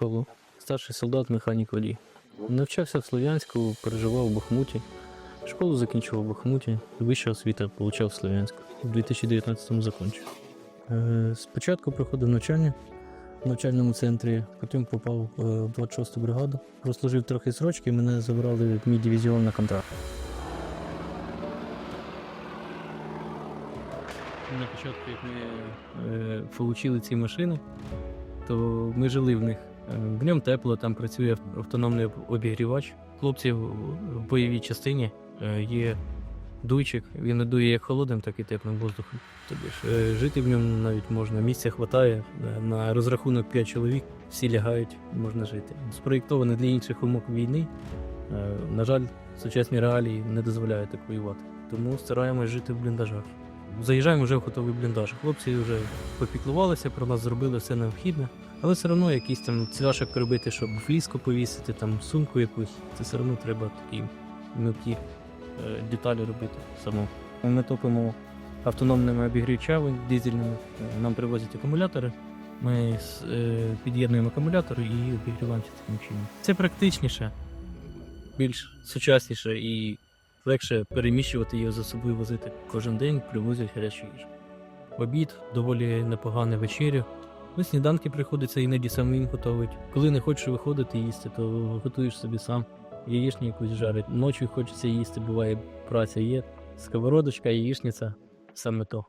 Павло, старший солдат, механік водій. Навчався в Слов'янську, переживав у Бахмуті. Школу закінчував в Бахмуті, вища освіта отримав в Слов'янську. У 2019-му закінчив. Е, Спочатку проходив навчання в навчальному центрі, потім попав е, в 26-ту бригаду. Прослужив трохи срочки, мене забрали в мій дивізіон на контракт. На початку, як ми е, отримали ці машини, то ми жили в них. Е, В ньому тепло, там працює автономний обігрівач. Хлопці в бойовій частині е, є дуйчик, він дує як холодним, так і теплим воздухом. Тобі ж е, жити в ньому навіть можна. Місця вистачає. На розрахунок 5 чоловік всі лягають, можна жити. Спроєктований для інших умов війни. Е, На жаль, сучасні реалії не дозволяють так воювати. Тому стараємось жити в бліндажах. Заїжджаємо вже в готовий бліндаж. Хлопці вже попіклувалися про нас, зробили все необхідне. Але все одно якийсь там цвяшок робити, щоб фліску повісити, там сумку якусь. Це все одно треба такі мілкі е, деталі робити самому. Ми топимо автономними обігрівачами дизельними. Нам привозять акумулятори. Ми е, під'єднуємо акумулятори і обігріваємося таким чином. Це практичніше, більш сучасніше і легше переміщувати його за собою возити кожен день, привозять гарячу їжу. Обід доволі непогана вечерю. Ну, сніданки приходиться іноді самим готувати. Коли не хочеш виходити їсти, то готуєш собі сам. Яєчню якусь жарить. Ночі хочеться їсти, буває праця є. Сковородочка, яєчниця, саме то.